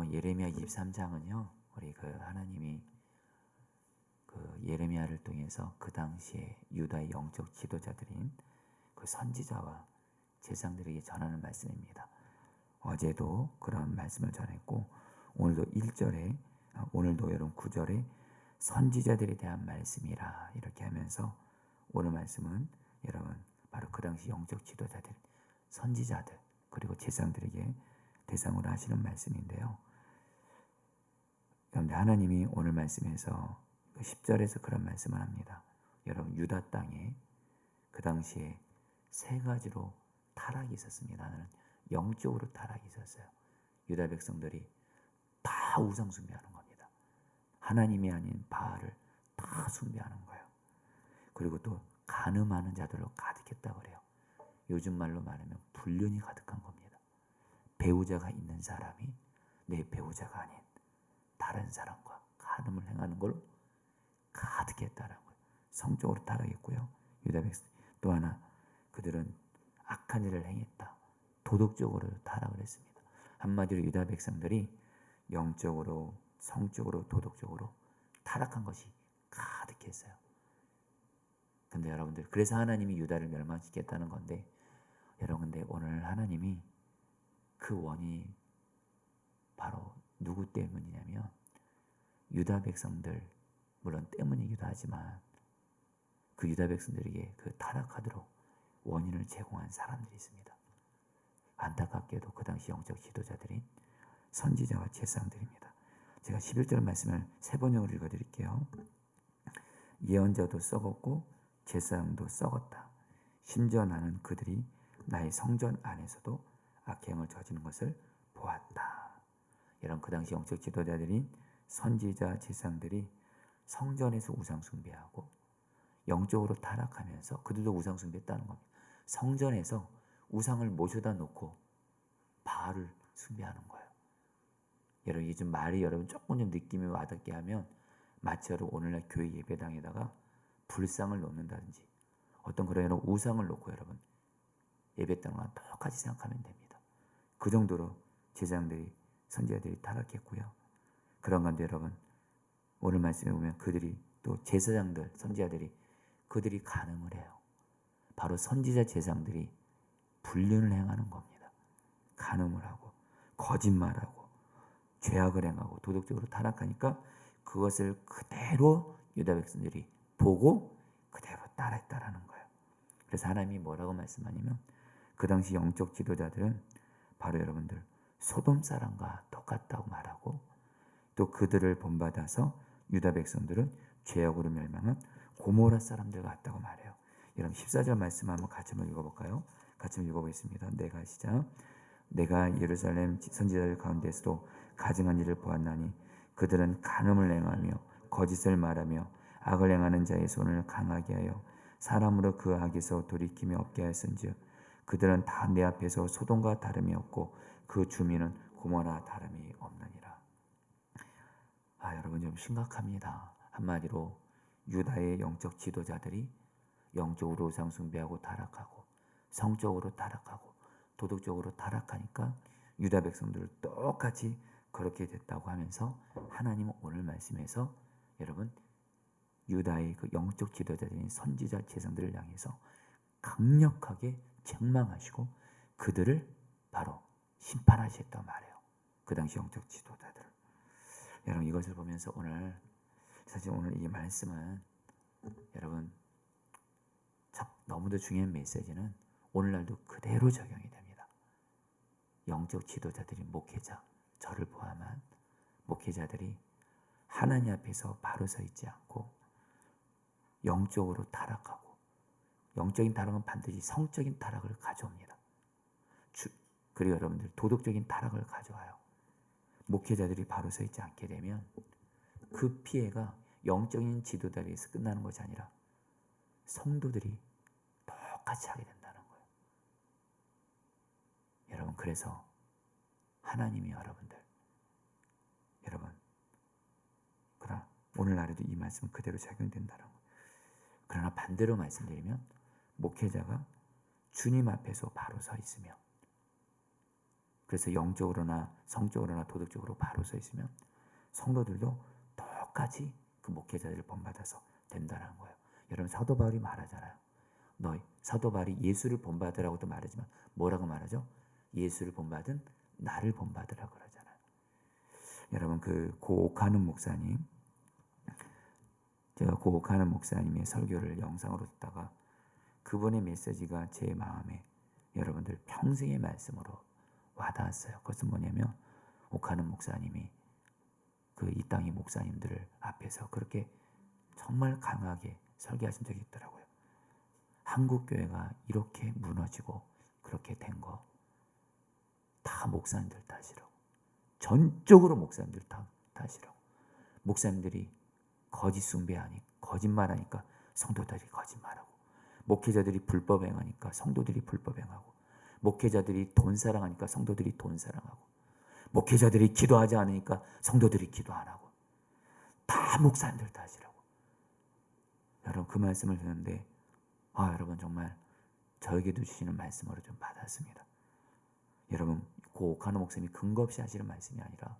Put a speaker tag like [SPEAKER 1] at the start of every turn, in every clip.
[SPEAKER 1] 여러분 예레미야 23장은요. 우리 그 하나님이 그 예레미야를 통해서 그 당시에 유다의 영적 지도자들인 그 선지자와 제상들에게 전하는 말씀입니다. 어제도 그런 말씀을 전했고 오늘도 1절에 아, 오늘도 여러분 9절에 선지자들에 대한 말씀이라 이렇게 하면서 오늘 말씀은 여러분 바로 그 당시 영적 지도자들 선지자들 그리고 제상들에게 대상으로 하시는 말씀인데요. 그런데 하나님이 오늘 말씀에서 10절에서 그 그런 말씀을 합니다. 여러분 유다 땅에 그 당시에 세 가지로 타락이 있었습니다. 하나는 영적으로 타락이 있었어요. 유다 백성들이 다 우상 숭배하는 겁니다. 하나님이 아닌 바알을 다 숭배하는 거예요. 그리고 또 가늠하는 자들로 가득했다 그래요. 요즘 말로 말하면 불륜이 가득한 겁니다. 배우자가 있는 사람이 내 배우자가 아닌 다른 사람과 가늠을 행하는 걸로 가득했다는 거예요. 성적으로 타락했고요. 유다 백성 또 하나 그들은 악한 일을 행했다. 도덕적으로 타락을 했습니다. 한마디로 유다 백성들이 영적으로 성적으로 도덕적으로 타락한 것이 가득했어요. 근데 여러분들 그래서 하나님이 유다를 멸망시켰다는 건데 여러분 근데 오늘 하나님이 그 원이 바로 누구 때문이냐면 유다 백성들 물론 때문이기도 하지만 그 유다 백성들에게 그 타락하도록 원인을 제공한 사람들이 있습니다. 안타깝게도 그 당시 영적 지도자들인 선지자와 제사장들입니다. 제가 11절 말씀을 세 번역으로 읽어드릴게요. 예언자도 썩었고 제사장도 썩었다. 심지어 나는 그들이 나의 성전 안에서도 악행을 저지는 것을 보았다. 이런 그 당시 영적 지도자들인 선지자 제사장들이 성전에서 우상 숭배하고 영적으로 타락하면서 그들도 우상 숭배했다는 겁니다. 성전에서 우상을 모셔다 놓고 바알을 숭배하는 거예요. 여러분 이게 좀 말이 여러분 조금 좀 느낌이 와닿게 하면 마치 여러분 오늘날 교회 예배당에다가 불상을 놓는다든지 어떤 그런 우상을 놓고 여러분 예배당과 똑같이 생각하면 됩니다. 그 정도로 제장들이 선지자들이 타락했고요. 그런 건데 여러분 오늘 말씀에 보면 그들이 또 제사장들 선지자들이 그들이 가늠을 해요. 바로 선지자 제상들이 불륜을 행하는 겁니다. 간음을 하고 거짓말하고 죄악을 행하고 도덕적으로 타락하니까 그것을 그대로 유다 백성들이 보고 그대로 따라했다라는 거예요. 그래서 하나님이 뭐라고 말씀하냐면 그 당시 영적 지도자들은 바로 여러분들 소돔 사람과 똑같다고 말하고 또 그들을 본받아서 유다 백성들은 죄악으로 멸망한 고모라 사람들 같다고 말해요. 여러분 14절 말씀 한번 같이 한번 읽어볼까요? 같이 한번 읽어보겠습니다. 내가 시작. 내가 예루살렘 선지자들 가운데서도 가증한 일을 보았나니 그들은 간음을 행하며 거짓을 말하며 악을 행하는 자의 손을 강하게 하여 사람으로 그 악에서 돌이킴이 없게 하였은즉 그들은 다 내 앞에서 소돔과 다름이 없고 그 주민은 고모나 다름이 없느니라. 아 여러분 좀 심각합니다. 한마디로 유다의 영적 지도자들이 영적으로 우상 숭배하고 타락하고 성적으로 타락하고 도덕적으로 타락하니까 유다 백성들 똑같이 그렇게 됐다고 하면서 하나님은 오늘 말씀에서 여러분 유다의 그 영적 지도자들인 선지자 재상들을 향해서 강력하게 책망하시고 그들을 바로 심판하셨단 말이에요. 그 당시 영적 지도자들. 여러분 이것을 보면서 오늘 사실 오늘 이 말씀은 여러분 너무도 중요한 메시지는 오늘날도 그대로 적용이 됩니다. 영적 지도자들이 목회자, 저를 포함한 목회자들이 하나님 앞에서 바로 서 있지 않고 영적으로 타락하고 영적인 타락은 반드시 성적인 타락을 가져옵니다. 그리고 여러분들 도덕적인 타락을 가져와요. 목회자들이 바로 서 있지 않게 되면 그 피해가 영적인 지도자에서 끝나는 것이 아니라 성도들이 똑같이 하게 된다는 거예요. 여러분 그래서 하나님이 여러분들 여러분 그러나 오늘날에도 이 말씀은 그대로 적용된다는 거예요. 그러나 반대로 말씀드리면 목회자가 주님 앞에서 바로 서 있으며 그래서 영적으로나 성적으로나 도덕적으로 바로 서 있으면 성도들도 똑같이 그 목회자들을 본받아서 된다는 거예요. 여러분 사도 바울이 말하잖아요. 너 사도 바울이 예수를 본받으라고도 말하지만 뭐라고 말하죠? 예수를 본받은 나를 본받으라 그러잖아요. 여러분 그 고옥하는 목사님 제가 고옥하는 목사님의 설교를 영상으로 듣다가 그분의 메시지가 제 마음에 여러분들 평생의 말씀으로 와닿았어요. 그것은 뭐냐면 옥하는 목사님이 그 이 땅의 목사님들을 앞에서 그렇게 정말 강하게 설교하신 적이 있더라고요. 한국 교회가 이렇게 무너지고 그렇게 된 거 다 목사님들 탓이라고. 전적으로 목사님들 탓, 탓이라고. 목사님들이 거짓 숭배하니 거짓말하니까 성도들이 거짓말하고 목회자들이 불법 행하니까 성도들이 불법 행하고 목회자들이 돈 사랑하니까 성도들이 돈 사랑하고 목회자들이 기도하지 않으니까 성도들이 기도 안 하고 다 목사님들 탓이라고. 여러분 그 말씀을 듣는데 아 여러분 정말 저에게도 주시는 말씀으로 좀 받았습니다. 여러분 고옥하는 목사님이 근거 없이 하시는 말씀이 아니라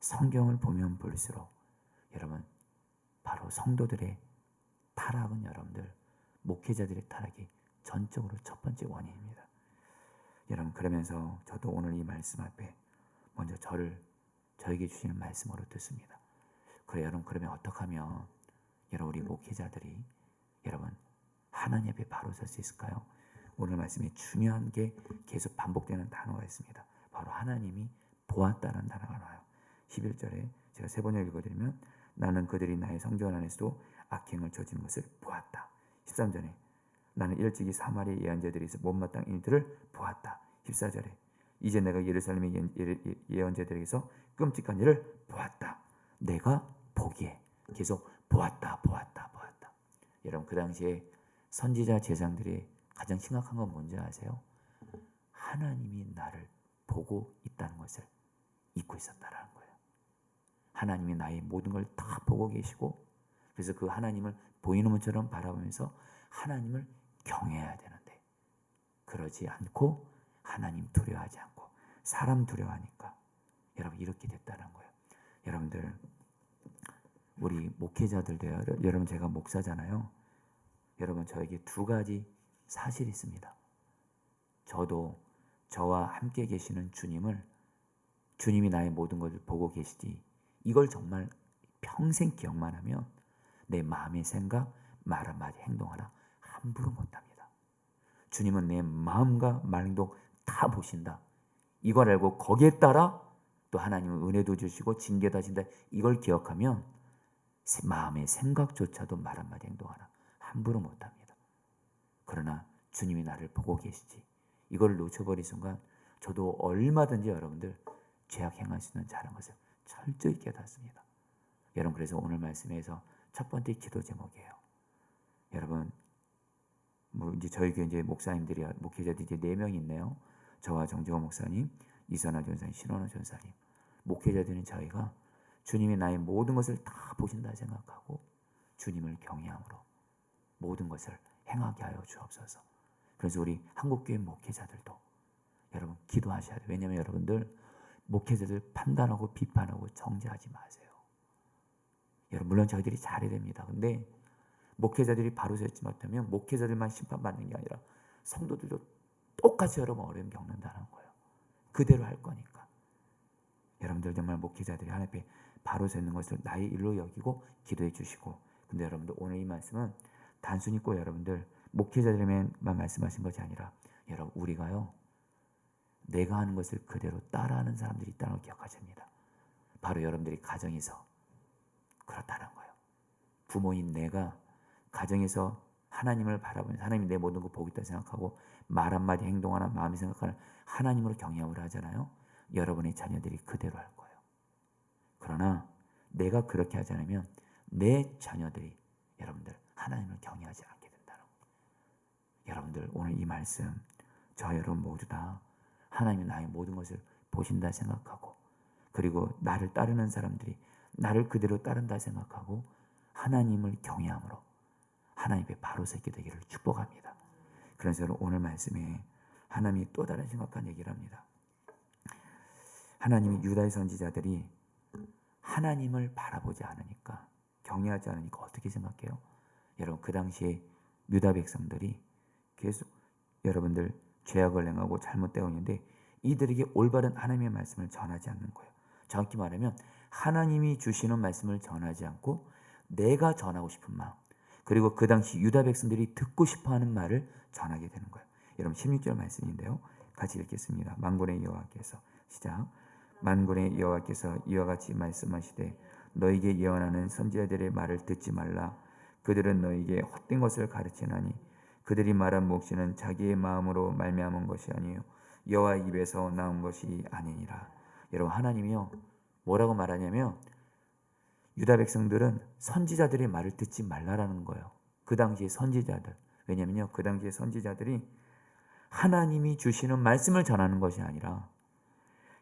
[SPEAKER 1] 성경을 보면 볼수록 여러분 바로 성도들의 타락은 여러분들 목회자들의 타락이 전적으로 첫 번째 원인입니다. 여러분 그러면서 저도 오늘 이 말씀 앞에 먼저 저를 저에게 주시는 말씀으로 듣습니다. 그래 여러분 그러면 어떻게 하면 여러분 우리 목회자들이 여러분 하나님 앞에 바로 설 수 있을까요? 오늘 말씀에 중요한 게 계속 반복되는 단어가 있습니다. 바로 하나님이 보았다는 단어가 나와요. 11절에 제가 세 번을 읽어드리면 나는 그들이 나의 성전 안에서도 악행을 저지른 것을 보았다. 13절에 나는 일찍이 사마리아 예언자들에서 못마땅 일들을 보았다. 14절에 이제 내가 예루살렘의 예언자들에게서 끔찍한 일을 보았다. 내가 보기에 계속 보았다, 보았다, 보았다. 여러분 그 당시에 선지자 제상들이 가장 심각한 건 뭔지 아세요? 하나님이 나를 보고 있다는 것을 잊고 있었다라는 거예요. 하나님이 나의 모든 걸 다 보고 계시고 그래서 그 하나님을 보이는 것처럼 바라보면서 하나님을 경외해야 되는데 그러지 않고 하나님 두려워하지 않고 사람 두려워하니까 여러분 이렇게 됐다는 거예요. 여러분들 우리 목회자들도 여러분 제가 목사잖아요. 여러분 저에게 두 가지 사실이 있습니다. 저도 저와 함께 계시는 주님을 주님이 나의 모든 것을 보고 계시지 이걸 정말 평생 기억만 하면 내 마음의 생각, 말 한마디, 행동 하나 함부로 못합니다. 주님은 내 마음과 말 행동 다 보신다. 이걸 알고 거기에 따라 또 하나님은 은혜도 주시고 징계도 하신다. 이걸 기억하면 마음의 생각조차도 말 한마디 행동 하나 함부로 못합니다. 그러나 주님이 나를 보고 계시지. 이걸 놓쳐버린 순간 저도 얼마든지 여러분들 죄악 행할 수 있는 자라는 것을 철저히 깨닫습니다. 여러분 그래서 오늘 말씀에서 첫 번째 기도 제목이에요. 여러분 뭐 이제 저희 교회 이제 목사님들이 목회자들이 이제 네 명이 있네요. 저와 정재호 목사님, 이선아 전사님, 신원호 전사님. 목회자들은 저희가 주님이 나의 모든 것을 다 보신다 생각하고 주님을 경외함으로 모든 것을 행하게 하여 주옵소서. 그래서 우리 한국교회 목회자들도 여러분 기도하셔야 돼요. 왜냐하면 여러분들 목회자들 판단하고 비판하고 정죄하지 마세요. 여러분 물론 저희들이 잘해야 됩니다. 근데 목회자들이 바로 서지 못하면 목회자들만 심판받는 게 아니라 성도들도 똑같이 여러분 어려움 겪는다는 거예요. 그대로 할 거니까. 여러분들 정말 목회자들이 하나님 앞에 바로 서는 것을 나의 일로 여기고 기도해 주시고 근데 여러분들 오늘 이 말씀은 단순히 꼭 여러분들 목회자들에만 말씀하신 것이 아니라 여러분 우리가요 내가 하는 것을 그대로 따라하는 사람들이 있다는 걸 기억하셔야 합니다. 바로 여러분들이 가정에서 그렇다는 거예요. 부모인 내가 가정에서 하나님을 바라보면서 하나님이 내 모든 걸 보고 있다 생각하고 말 한마디 행동 하나 마음이 생각하는 하나님으로 경외함을 하잖아요. 여러분의 자녀들이 그대로 할 거예요. 그러나 내가 그렇게 하지 않으면 내 자녀들이 여러분들 하나님을 경외하지 않게 된다는 거예요. 여러분들 오늘 이 말씀 저 여러분 모두 다 하나님이 나의 모든 것을 보신다 생각하고 그리고 나를 따르는 사람들이 나를 그대로 따른다 생각하고 하나님을 경외함으로 하나님의 바로 서게 되기를 축복합니다. 그래서 오늘 말씀에 하나님이 또 다른 심각한 얘기를 합니다. 하나님이 유다의 선지자들이 하나님을 바라보지 않으니까 경외하지 않으니까 어떻게 생각해요? 여러분 그 당시에 유다 백성들이 계속 여러분들 죄악을 행하고 잘못되고 있는데 이들에게 올바른 하나님의 말씀을 전하지 않는 거예요. 정확히 말하면 하나님이 주시는 말씀을 전하지 않고 내가 전하고 싶은 마음 그리고 그 당시 유다 백성들이 듣고 싶어하는 말을 전하게 되는 거예요. 여러분 16절 말씀인데요. 같이 읽겠습니다. 만군의 여호와께서 시작 만군의 여호와께서 이와 같이 말씀하시되 너에게 예언하는 선지자들의 말을 듣지 말라 그들은 너에게 헛된 것을 가르치나니 그들이 말한 몫이는 자기의 마음으로 말미암은 것이 아니요 여호와 입에서 나온 것이 아니니라 여러분 하나님이요 뭐라고 말하냐면 유다 백성들은 선지자들의 말을 듣지 말라라는 거예요. 그 당시의 선지자들. 왜냐면요. 그 당시의 선지자들이 하나님이 주시는 말씀을 전하는 것이 아니라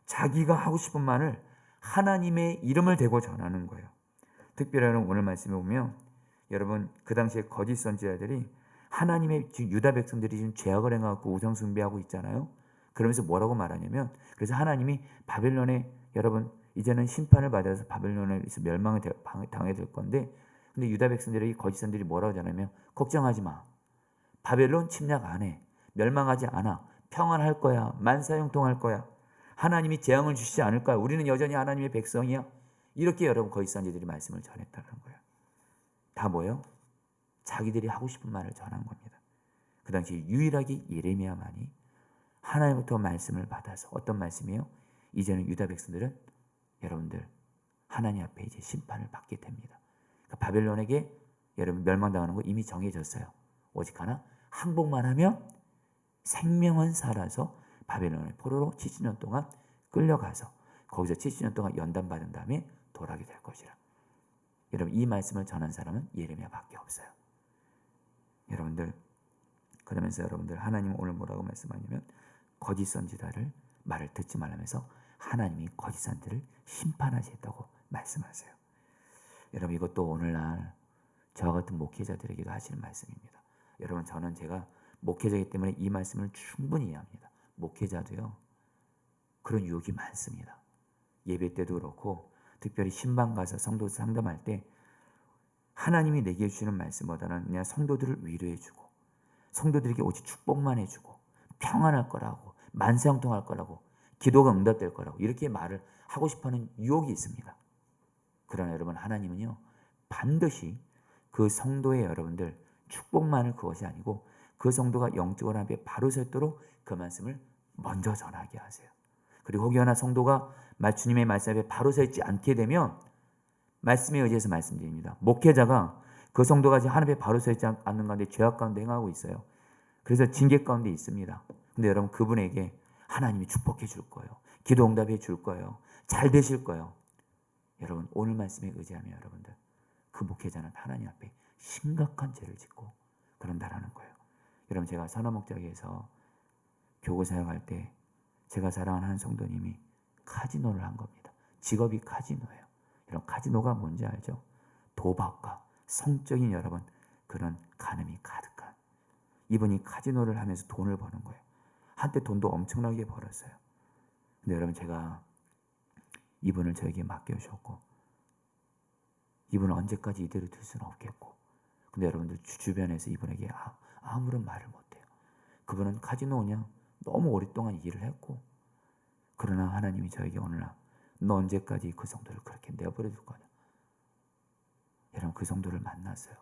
[SPEAKER 1] 자기가 하고 싶은 말을 하나님의 이름을 대고 전하는 거예요. 특별히 오늘 말씀에 보면 여러분 그 당시에 거짓 선지자들이 하나님의 유다 백성들이 지금 죄악을 행하고 우상 숭배하고 있잖아요. 그러면서 뭐라고 말하냐면 그래서 하나님이 바벨론에 여러분 이제는 심판을 받아서 바벨론에서 멸망을 당해 될 건데 근데 유다 백성들에게 거짓 선들이 뭐라고 하냐면 걱정하지 마. 바벨론 침략 안 해. 멸망하지 않아. 평안할 거야. 만사형통할 거야. 하나님이 재앙을 주시지 않을 거야. 우리는 여전히 하나님의 백성이야. 이렇게 여러분 거짓 선지들이 말씀을 전했다는 거예요. 다 뭐요? 자기들이 하고 싶은 말을 전한 겁니다. 그 당시 유일하게 예레미야만이 하나님부터 말씀을 받아서 어떤 말씀이요? 이제는 유다 백성들은 여러분들 하나님 앞에 이제 심판을 받게 됩니다. 그러니까 바벨론에게 여러분 멸망당하는 거 이미 정해졌어요. 오직 하나 항복만 하면 생명은 살아서 바벨론의 포로로 70년 동안 끌려가서 거기서 70년 동안 연단받은 다음에 돌아오게 될 것이라. 여러분 이 말씀을 전한 사람은 예레미야밖에 없어요. 여러분들 그러면서 여러분들 하나님 오늘 뭐라고 말씀하냐면 거짓 선지자를 말을 듣지 말라면서 하나님이 거짓 선지를 심판하시겠다고 말씀하세요. 여러분 이것도 오늘날 저 같은 목회자들에게도 하시는 말씀입니다. 여러분 저는 제가 목회자이기 때문에 이 말씀을 충분히 이해합니다. 목회자도요 그런 유혹이 많습니다. 예배 때도 그렇고 특별히 신방 가서 성도 상담할 때 하나님이 내게 주시는 말씀보다는 그냥 성도들을 위로해주고 성도들에게 오직 축복만 해주고 평안할 거라고 만세형통할 거라고 기도가 응답될 거라고 이렇게 말을 하고 싶어하는 유혹이 있습니다. 그러나 여러분 하나님은요 반드시 그 성도의 여러분들 축복만을 그것이 아니고 그 성도가 영적으로 앞에 바로 서 있도록 그 말씀을 먼저 전하게 하세요. 그리고 혹여나 성도가 주님의 말씀 앞에 바로 서 있지 않게 되면 말씀에 의지해서 말씀드립니다. 목회자가 그 성도가 하나님 앞에 바로 서 있지 않는 가운데 죄악 가운데 행하고 있어요. 그래서 징계 가운데 있습니다. 근데 여러분 그분에게 하나님이 축복해 줄 거예요. 기도 응답해 줄 거예요. 잘 되실 거예요. 여러분 오늘 말씀에 의지하면 여러분들 그 목회자는 하나님 앞에 심각한 죄를 짓고 그런다라는 거예요. 여러분 제가 선화목장에서 교구 사역할 때 제가 사랑하는 한 성도님이 카지노를 한 겁니다. 직업이 카지노예요. 이런 카지노가 뭔지 알죠? 도박과 성적인 여러분 그런 간음이 가득한 이분이 카지노를 하면서 돈을 버는 거예요. 한때 돈도 엄청나게 벌었어요. 근데 여러분 제가 이분을 저에게 맡겨주셨고 이분은 언제까지 이대로 둘 수는 없겠고 근데 여러분들 주변에서 이분에게 아, 무런 말을 못해요. 그분은 카지노 그냥 너무 오랫동안 일을 했고 그러나 하나님이 저에게 오늘날 너 언제까지 그 성도를 그렇게 내버려 둘 거냐 여러분 그 성도를 만났어요.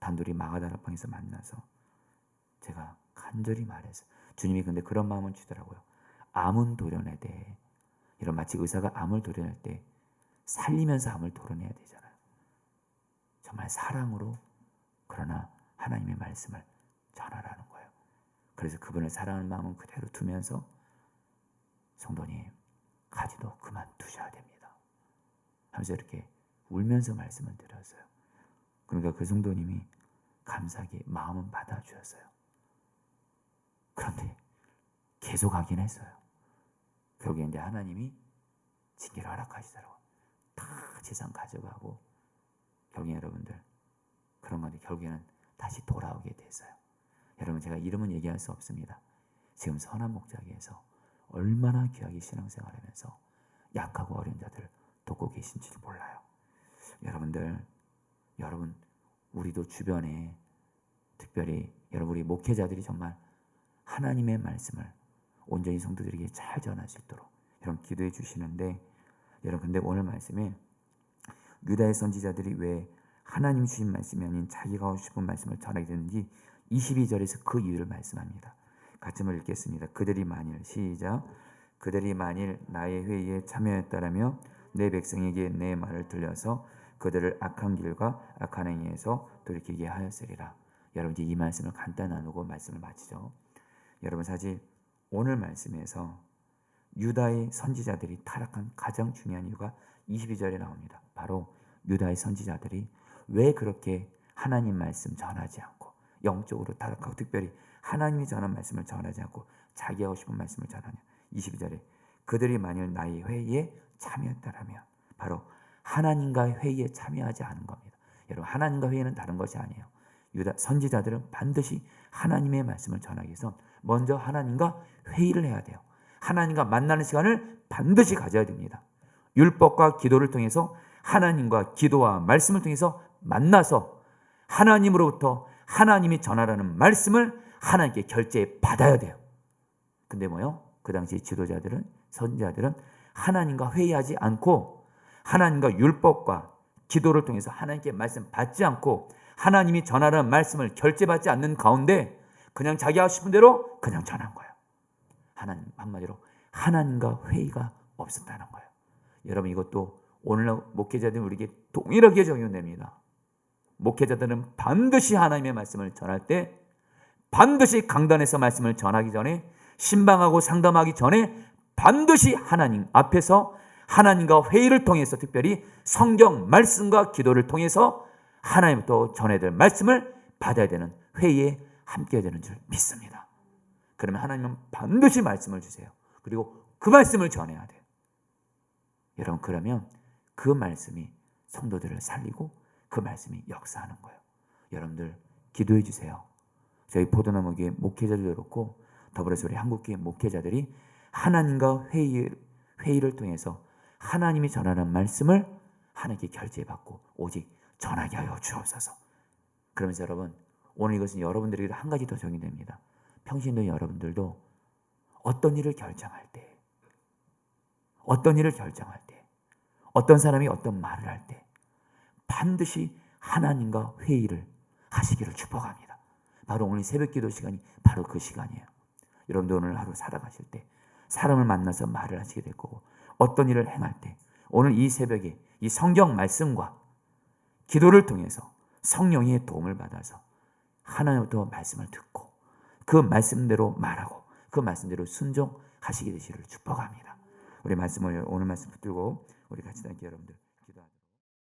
[SPEAKER 1] 단둘이 마가다라방에서 만나서 제가 간절히 말했어요. 주님이 근데 그런 마음을 주더라고요. 암은 도려내 돼. 이런 마치 의사가 암을 도려낼 때 살리면서 암을 도려내야 되잖아요. 정말 사랑으로 그러나 하나님의 말씀을 전하라는 거예요. 그래서 그분을 사랑하는 마음은 그대로 두면서 성도님 가지도 그만 두셔야 됩니다. 하면서 이렇게 울면서 말씀을 드렸어요. 그러니까 그 성도님이 감사하게 마음은 받아주었어요. 그런데 계속 하긴 했어요. 결국에 이제 하나님이 징계를 허락하시더라고요. 다 재산 가져가고 결국에 여러분들 그런 건데 결국에는 다시 돌아오게 됐어요. 여러분 제가 이름은 얘기할 수 없습니다. 지금 선한 목자기에서 얼마나 귀하게 신앙생활하면서 약하고 어려운 자들을 돕고 계신지를 몰라요. 여러분들, 여러분, 우리도 주변에 특별히 여러분 우리 목회자들이 정말 하나님의 말씀을 온전히 성도들에게 잘 전할 수 있도록 여러분 기도해 주시는데 여러분 근데 오늘 말씀에 유다의 선지자들이 왜 하나님 주신 말씀이 아닌 자기가 하고 싶은 말씀을 전하게 되는지 22절에서 그 이유를 말씀합니다. 같이 한번 읽겠습니다. 그들이 만일 시작 그들이 만일 나의 회의에 참여했다라며 내 백성에게 내 말을 들려서 그들을 악한 길과 악한 행위에서 돌이키게 하였으리라. 여러분 이제 이 말씀을 간단 나누고 말씀을 마치죠. 여러분 사실 오늘 말씀에서 유다의 선지자들이 타락한 가장 중요한 이유가 22절에 나옵니다. 바로 유다의 선지자들이 왜 그렇게 하나님 말씀 전하지 않고 영적으로 타락하고 특별히 하나님이 전한 말씀을 전하지 않고 자기 하고 싶은 말씀을 전하냐. 22절에 그들이 만일 나의 회의에 참여했다라면 바로 하나님과의 회의에 참여하지 않은 겁니다. 여러분 하나님과 회의는 다른 것이 아니에요. 유다 선지자들은 반드시 하나님의 말씀을 전하기 위해서 먼저 하나님과 회의를 해야 돼요. 하나님과 만나는 시간을 반드시 가져야 됩니다. 율법과 기도를 통해서 하나님과 기도와 말씀을 통해서 만나서 하나님으로부터 하나님이 전하라는 말씀을 하나님께 결제 받아야 돼요. 근데 뭐요? 그 당시 지도자들은 선지자들은 하나님과 회의하지 않고 하나님과 율법과 기도를 통해서 하나님께 말씀 받지 않고 하나님이 전하라는 말씀을 결제받지 않는 가운데 그냥 자기 하고 싶은 대로 그냥 전한 거예요. 하나님 한마디로 하나님과 회의가 없었다는 거예요. 여러분 이것도 오늘날 목회자들 우리에게 동일하게 적용됩니다. 목회자들은 반드시 하나님의 말씀을 전할 때 반드시 강단에서 말씀을 전하기 전에 신방하고 상담하기 전에 반드시 하나님 앞에서 하나님과 회의를 통해서 특별히 성경 말씀과 기도를 통해서 하나님부터 전해야 될 말씀을 받아야 되는 회의에 함께 되는 줄 믿습니다. 그러면 하나님은 반드시 말씀을 주세요. 그리고 그 말씀을 전해야 돼요. 여러분 그러면 그 말씀이 성도들을 살리고 그 말씀이 역사하는 거예요. 여러분들 기도해 주세요. 저희 포도나무교회 목회자들도 그렇고 더불어서 우리 한국교회 목회자들이 하나님과 회의, 회의를 통해서 하나님이 전하는 말씀을 하나님께 결제받고 오직 전하게 하여 주옵소서. 그러면서 여러분 오늘 이것은 여러분들에게 한 가지 더 적용됩니다. 평신도 여러분들도 어떤 일을 결정할 때, 어떤 일을 결정할 때, 어떤 사람이 어떤 말을 할 때, 반드시 하나님과 회의를 하시기를 축복합니다. 바로 오늘 새벽 기도 시간이 바로 그 시간이에요. 여러분들 오늘 하루 살아가실 때, 사람을 만나서 말을 하시게 될 거고, 어떤 일을 행할 때, 오늘 이 새벽에 이 성경 말씀과 기도를 통해서 성령의 도움을 받아서 하나님부터 말씀을 듣고 그 말씀대로 말하고 그 말씀대로 순종하시게 되시기를 축복합니다. 우리 말씀을 오늘 말씀 붙들고 우리 같이 함께 여러분들